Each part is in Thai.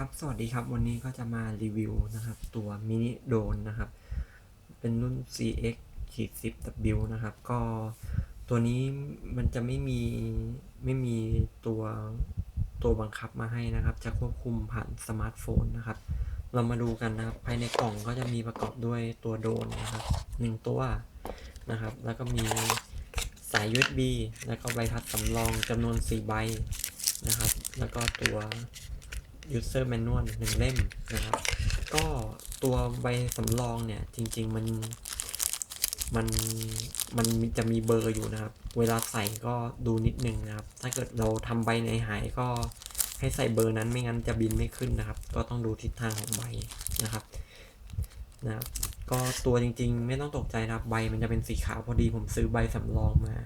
ครับสวัสดีครับ วันนี้ก็จะมารีวิวนะครับ ตัวมินิโดนนะครับ เป็นรุ่น CX ขีด 10W นะครับ ก็ตัวนี้มันจะไม่มีไม่มีตัวตัวบังคับมาให้นะครับ จะควบคุมผ่านสมาร์ทโฟนนะครับ เรามาดูกันนะครับ ภายในกล่องก็จะมีประกอบด้วยตัวโดนนะครับหนึ่งตัวนะครับ แล้วก็มีสาย USB แล้วก็ใบพัดสำรองจำนวน 4 ใบนะครับ แล้วก็ตัว user manual หนึ่งเล่มนะครับ ก็ตัวใบสำรองเนี่ย จริง ๆ มันมันมันจะมีเบอร์อยู่นะครับ เวลาใส่ก็ดูนิดนึงนะครับ ถ้าเกิดเราทำใบไหนหายก็ให้ใส่เบอร์นั้นไม่งั้นจะบินไม่ขึ้นนะครับ ก็ต้องดูทิศทางของใบนะครับนะครับก็ตัวจริง ๆ ไม่ต้องตกใจนะครับ ใบมันจะเป็นสีขาวพอดีผมซื้อใบสำรองมา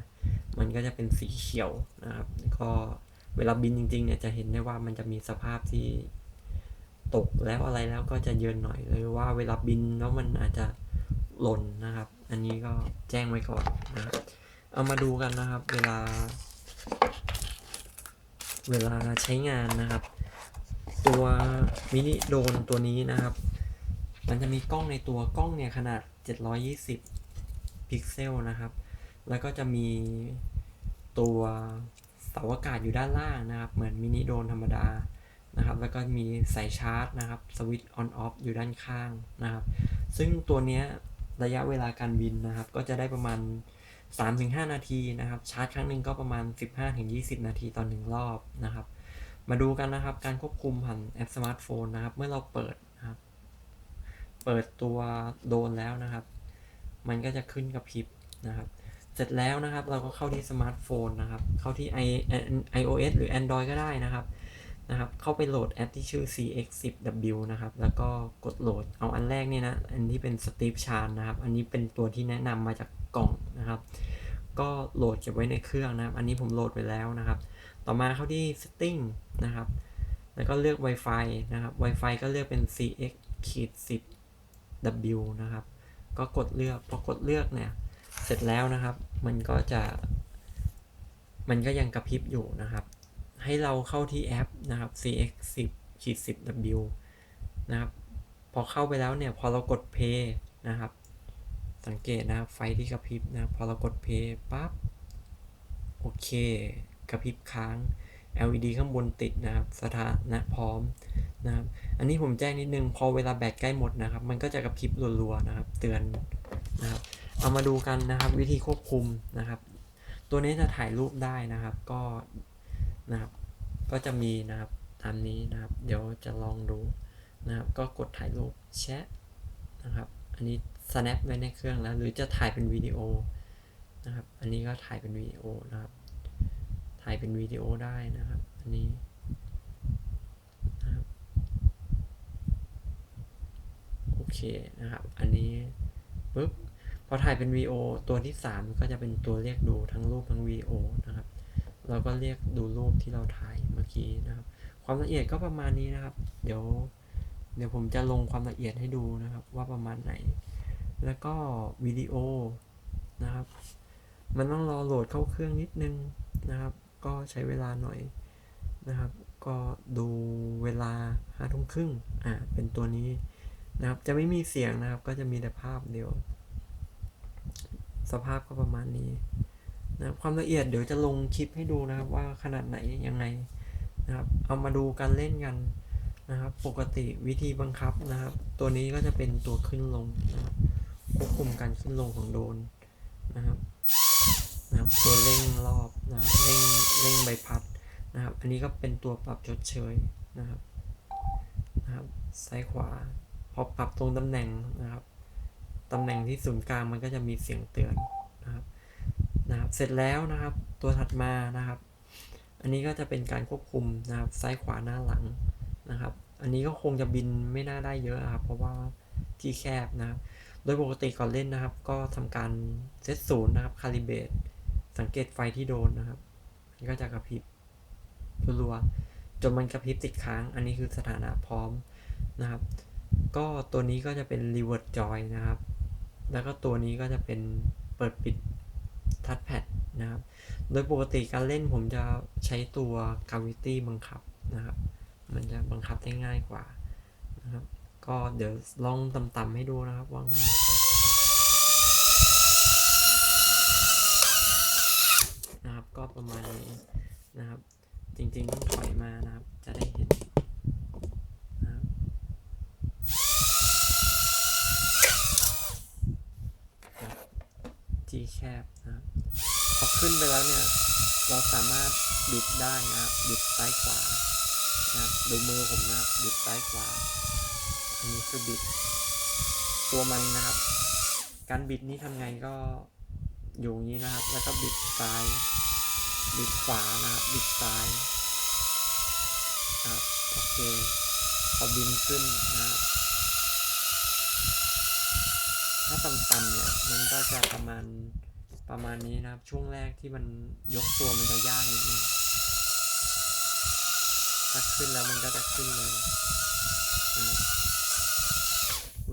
มันก็จะเป็นสีเขียวนะครับ ก็ เวลาบินจริงๆเนี่ยจะเห็นได้ว่ามันจะมีสภาพที่ตกแล้วอะไรแล้วก็จะเยินหน่อยหรือว่าเวลาบินแล้วมันอาจจะหล่นนะครับ อันนี้ก็แจ้งไว้ก่อนนะเอามาดูกันนะครับ เวลา เวลาใช้งานนะครับ ตัวมินิโดนตัวนี้นะครับ มันจะมีกล้องในตัวกล้องเนี่ยขนาด 720 พิกเซลนะครับ แล้วก็จะมีตัว เสาอากาศอยู่ด้านล่างนะครับ เหมือนมินิโดนธรรมดานะครับ แล้วก็มีสายชาร์จนะครับสวิตช์ออนออฟอยู่ด้านข้างนะครับ ซึ่งตัวเนี้ยระยะเวลาการบินนะครับ ก็จะได้ประมาณ 3-5 นาทีนะครับ ชาร์จครั้งหนึ่งก็ประมาณ 15-20 นาทีต่อหนึ่งรอบนะครับ มาดูกันนะครับการควบคุมผ่านแอปสมาร์ทโฟนนะครับ เมื่อเราเปิดนะครับ เปิดตัวโดนแล้วนะครับ มันก็จะขึ้นกับพริบนะครับ เสร็จแล้วนะครับ เราก็เข้าที่สมาร์ทโฟนนะครับ เข้าที่ i iOS หรือ Android ก็ได้นะครับนะครับ เข้าไปโหลดแอปที่ชื่อ CX10W นะครับ แล้วก็กดโหลด เอาอันแรกเนี่ยนะ อันที่เป็น Steve Chan นะครับ อันนี้เป็นตัวที่แนะนำมาจากกล่องนะครับ ก็โหลดเก็บไว้ในเครื่องนะครับ อันนี้ผมโหลดไปแล้วนะครับ ต่อมาเข้าที่ Setting นะครับ แล้วก็เลือก Wi-Fi นะครับ Wi-Fi ก็เลือกเป็น CX ขีด10 W นะครับ ก็กดเลือก พอกดเลือกเนี่ย สร็จแล้วนะครับ มันก็จะ มันก็ยังกระพริบอยู่นะครับ ให้เราเข้าที่แอปนะครับ CX 10ขีด 10 W นะครับ พอเข้าไปแล้วเนี่ย พอเรากด Play นะครับ สังเกตนะครับ ไฟที่กระพริบนะพอเรากด Play ปั๊บ โอเค กระพริบค้าง LED ข้างบนติดนะครับ สถานะพร้อมนะครับ อันนี้ผมแจ้งนิดนึง พอเวลาแบตใกล้หมดนะครับ มันก็จะกระพริบรัวๆนะครับ เตือนนะครับ เอามาดูกันนะครับวิธีควบคุมนะครับ ตัวนี้จะถ่ายรูปได้นะครับก็นะครับก็จะมีนะครับตามนี้นะครับ เดี๋ยวจะลองดูนะครับ ก็กดถ่ายรูปแชะนะครับ อันนี้ snap ไว้ในเครื่องแล้ว หรือจะถ่ายเป็นวิดีโอนะครับ อันนี้ก็ถ่ายเป็นวิดีโอนะครับ ถ่ายเป็นวิดีโอได้นะครับ อันนี้นะครับโอเคนะครับ อันนี้ปุ๊บ พอถ่ายเป็นวีโอตัวที่ 3 ก็จะเป็นตัวเรียกดูทั้งรูปทั้งวีโอนะครับ เราก็เรียกดูรูปที่เราถ่ายเมื่อกี้นะครับ ความละเอียดก็ประมาณนี้นะครับ เดี๋ยว เดี๋ยวผมจะลงความละเอียดให้ดูนะครับ ว่าประมาณไหน แล้วก็วิดีโอนะครับ มันต้องรอโหลดเข้าเครื่องนิดนึงนะครับ ก็ใช้เวลาหน่อยนะครับ ก็ดูเวลาห้าทุ่มครึ่งอ่าเป็นตัวนี้นะครับ จะไม่มีเสียงนะครับ ก็จะมีแต่ภาพเดียว สภาพก็ประมาณนี้นะคความละเอียดเดี๋ยวจะลงคลิปให้ดูนะครับว่าขนาดไหนยังไงนะครับ เอามาดูการเล่นกันนะครับ ปกติวิธีบังคับนะครับ ตัวนี้ก็จะเป็นตัวขึ้นลงนะครับควบคุมการขึ้นลงของโดนนะครับนะครับ ตัวเร่งรอบนะครับเร่งเร่งใบพัดนะครับ อันนี้ก็เป็นตัวปรับชดเชยนะครับนะครับซ้ายขวาพอปรับตรงตำแหน่งนะครับ ตำแหน่งที่ศูนย์กลางมันก็จะมีเสียงเตือนนะครับนะครับเสร็จแล้วนะครับ ตัวถัดมานะครับ อันนี้ก็จะเป็นการควบคุมนะครับซ้ายขวาหน้าหลังนะครับ อันนี้ก็คงจะบินไม่น่าได้เยอะครับ เพราะว่าที่แคบนะครับ โดยปกติก่อนเล่นนะครับ ก็ทำการเซตศูนย์นะครับคาลิเบตสังเกตไฟที่โดนนะครับมันก็จะกระพริบรัวๆจนมันกระพริบติดค้าง อันนี้คือสถานะพร้อมนะครับ ก็ตัวนี้ก็จะเป็น reverse joy นะครับ แล้วก็ตัวนี้ก็จะเป็นเปิดปิดทัชแพดนะครับ โดยปกติการเล่นผมจะใช้ตัว gravity บังคับนะครับ มันจะบังคับได้ง่ายกว่านะครับ ก็เดี๋ยวลองต่ำๆให้ดูนะครับว่าไงนะครับก็ประมาณนี้นะครับ จริงๆต้องถอยมานะครับ จะได้เห็นนะครับ ที่แค บนะพอขึ้นไปแล้วเนี่ยเราสามารถบิดได้นะครับบิดซ้ายขวานะครับดูมือผมนะครับบิดซ้ายขวาอันนี้คือบิด ตัวมันนะครับ การบิดนี้ทำไงก็อยู่อย่างนี้นะครับ แล้วก็บิดซ้าย บิดขวานะครับบิดซ้ายนะครับโอเคพอบินขึ้นนะครับถ้าต่ำๆเนี่ยมันก็จะประมาณ ประมาณนี้นะครับ ช่วงแรกที่มันยกตัวมันจะยากนิดนึงถ้าขึ้นแล้วมันก็จะขึ้นเลยนะครับ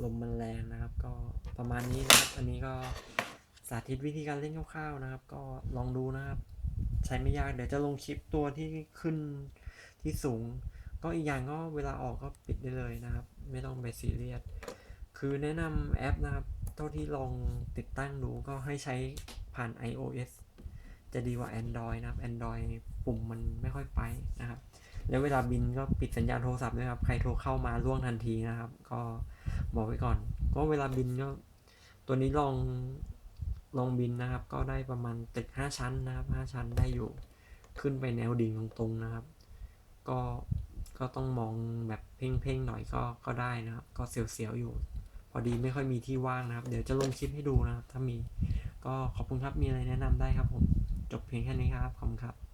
ลมมันแรงนะครับ ก็ประมาณนี้นะครับ อันนี้ก็สาธิตวิธีการเล่นคร่าวๆนะครับ ก็ลองดูนะครับ ใช้ไม่ยากเดี๋ยวจะลงคลิปตัวที่ขึ้นที่สูง ก็อีกอย่างก็เวลาออกก็ปิดได้เลยนะครับ ไม่ต้องไปซีเรียสคือแนะนำแอปนะครับ เท่าที่ลองติดตั้งดูก็ให้ใช้ ผ่าน iOS จะดีกว่า Android นะครับ Android ปุ่มมันไม่ค่อยไปนะครับ แล้วเวลาบินก็ปิดสัญญาณโทรศัพท์ด้วยครับ ใครโทรเข้ามาล่วงทันทีนะครับ ก็บอกไว้ก่อน ก็เวลาบินก็ตัวนี้ลองลองบินนะครับ ก็ได้ประมาณตึก5ชั้นนะครับ5ชั้นได้อยู่ขึ้นไปแนวดิ่งตรงๆนะครับ ก็ก็ต้องมองแบบเพ่งๆหน่อยก็ก็ได้นะครับ ก็เสียวๆอยู่ พอดีไม่ค่อยมีที่ว่างนะครับ เดี๋ยวจะลงคลิปให้ดูนะครับ ถ้ามี ก็ขอบคุณครับมีอะไรแนะนำได้ครับผม จบเพียงแค่นี้ครับขอบคุณครับ